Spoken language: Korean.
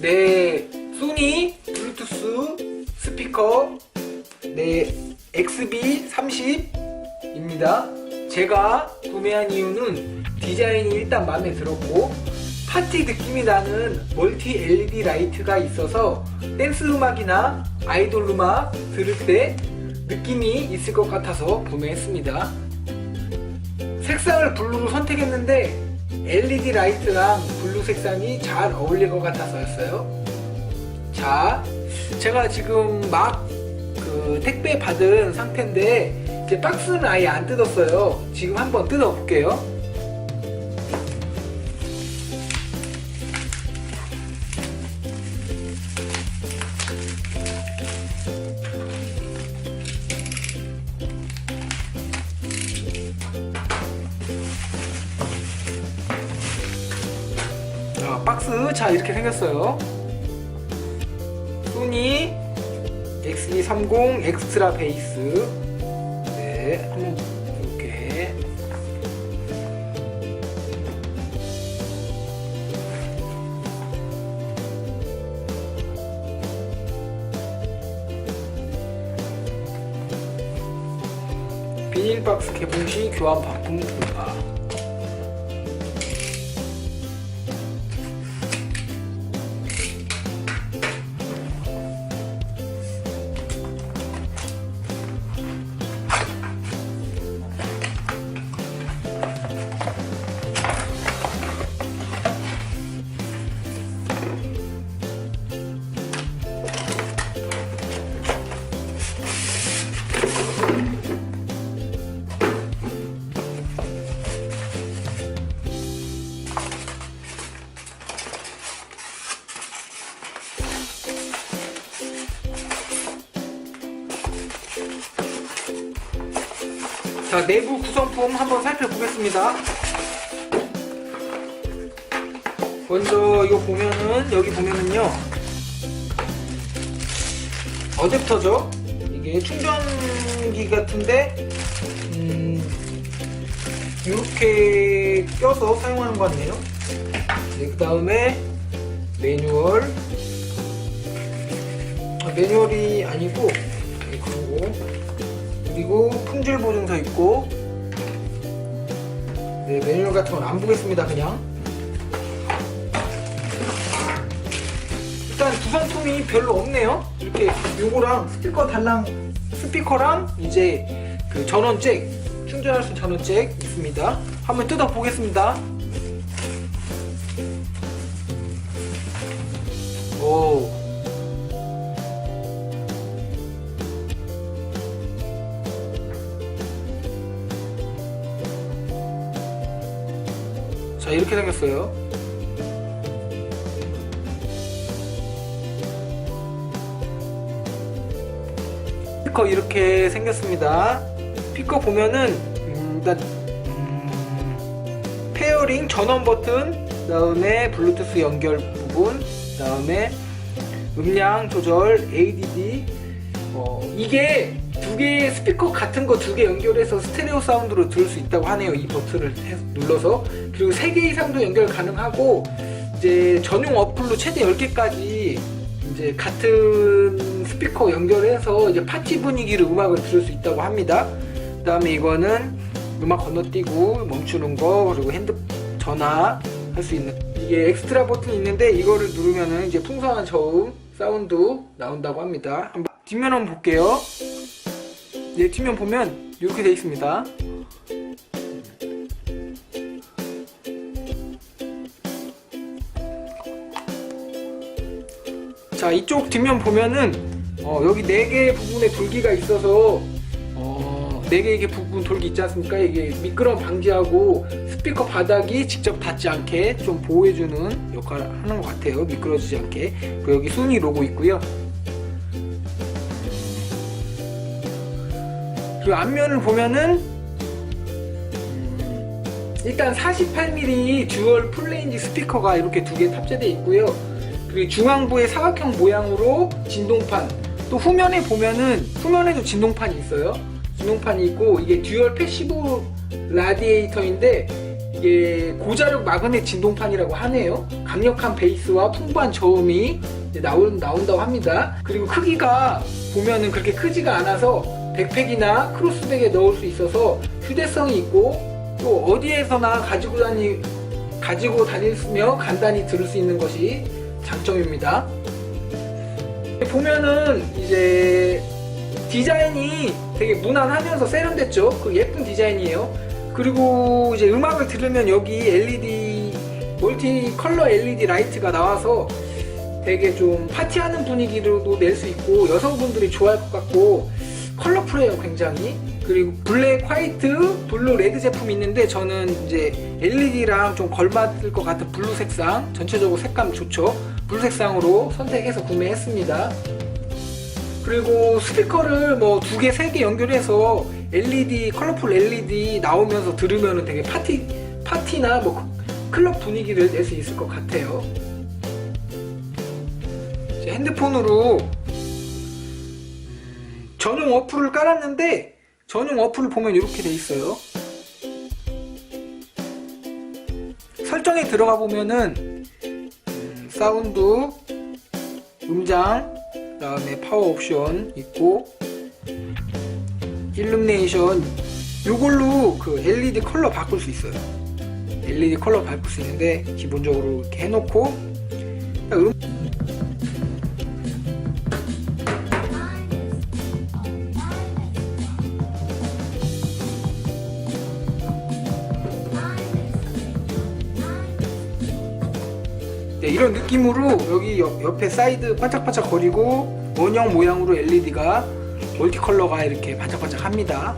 네, 소니 블루투스 스피커 네, XB30입니다. 제가 구매한 이유는 디자인이 일단 마음에 들었고 파티 느낌이 나는 멀티 LED 라이트가 있어서 댄스 음악이나 아이돌 음악 들을 때 느낌이 있을 것 같아서 구매했습니다. 색상을 블루로 선택했는데 LED 라이트랑 블루 색상이 잘 어울릴 것 같아서였어요. 자, 제가 지금 막 그 택배 받은 상태인데 제 박스는 아예 안 뜯었어요. 지금 한번 뜯어 볼게요. 자, 이렇게 생겼어요. 소니 X230 엑스트라 베이스. 네, 한번 이렇게. 비닐 박스 개봉 시 교환 반품 불가. 자, 내부 구성품 한번 살펴보겠습니다. 먼저 이거 보면은 여기 보면은요 어댑터죠? 이게 충전기 같은데 음, 이렇게 껴서 사용하는 것 같네요. 네, 그 다음에 매뉴얼 아, 매뉴얼이 아니고 네, 그리고 그리고 품질 보증서 있고. 네, 매뉴얼 같은 건 안 보겠습니다 그냥. 일단 구성품이 별로 없네요. 이렇게 요거랑 스피커 달랑 스피커랑 이제 그 전원 잭 충전할 수 있는 전원 잭 있습니다. 한번 뜯어 보겠습니다. 오 자 이렇게 생겼어요. 스피커 이렇게 생겼습니다. 스피커 보면은 음, 일단 음, 페어링 전원 버튼 그다음에 블루투스 연결 부분 그다음에 음량 조절 ADD 어, 이게 두 개의 스피커 같은 거 두 개 연결해서 스테레오 사운드로 들을 수 있다고 하네요. 이 버튼을 해- 눌러서. 그리고 3개 이상도 연결 가능하고, 이제 전용 어플로 최대 10개까지 이제 같은 스피커 연결해서 이제 파티 분위기로 음악을 들을 수 있다고 합니다. 그 다음에 이거는 음악 건너뛰고 멈추는 거, 그리고 핸드 전화 할 수 있는 이게 엑스트라 버튼이 있는데 이거를 누르면은 이제 풍성한 저음 사운드 나온다고 합니다. 한번 뒷면 한번 볼게요. 네, 뒷면 보면 이렇게 돼 있습니다. 자, 이쪽 뒷면 보면은 어, 여기 네개 부분에 돌기가 있어서 어, 네 개의 부분 돌기 있지 않습니까? 이게 미끄럼 방지하고 스피커 바닥이 직접 닿지 않게 좀 보호해주는 역할을 하는 것 같아요. 미끄러지지 않게. 그리고 여기 소니 로고 있고요. 그리고 앞면을 보면은 음, 일단 48mm 듀얼 플레인지 스피커가 이렇게 두 개 탑재되어 있고요. 그리고 중앙부에 사각형 모양으로 진동판 또 후면에 보면은 후면에도 진동판이 있어요. 진동판이 있고 이게 듀얼 패시브 라디에이터인데 이게 고자력 마그넷 진동판이라고 하네요. 강력한 베이스와 풍부한 저음이 나온, 나온다고 합니다. 그리고 크기가 보면은 그렇게 크지가 않아서 백팩이나 크로스백에 넣을 수 있어서 휴대성이 있고 또 어디에서나 가지고 다니 가지고 다니며 간단히 들을 수 있는 것이 장점입니다. 보면은 이제 디자인이 되게 무난하면서 세련됐죠. 그 예쁜 디자인이에요. 그리고 이제 음악을 들으면 여기 LED 멀티 컬러 LED 라이트가 나와서 되게 좀 파티하는 분위기로도 낼 수 있고 여성분들이 좋아할 것 같고 컬러풀해요 굉장히. 그리고 블랙, 화이트, 블루, 레드 제품이 있는데 저는 이제 LED랑 좀 걸맞을 것 같은 블루 색상 전체적으로 색감 좋죠. 블루 색상으로 선택해서 구매했습니다. 그리고 스피커를 뭐 두 개, 세 개 연결해서 LED, 컬러풀 LED 나오면서 들으면 되게 파티, 파티나 뭐 클럽 분위기를 낼 수 있을 것 같아요. 제 핸드폰으로 음, 전용 어플을 깔았는데 전용 어플을 보면 이렇게 돼 있어요. 설정에 들어가 보면은 음, 사운드, 음장, 그 다음에 파워 옵션 있고 일루미네이션 요걸로 그 LED 컬러 바꿀 수 있어요. LED 컬러 바꿀 수 있는데 기본적으로 이렇게 해놓고 딱 음, 네, 이런 느낌으로 여기 옆, 옆에 사이드 반짝반짝 거리고 원형 모양으로 LED가 멀티컬러가 이렇게 반짝반짝 합니다.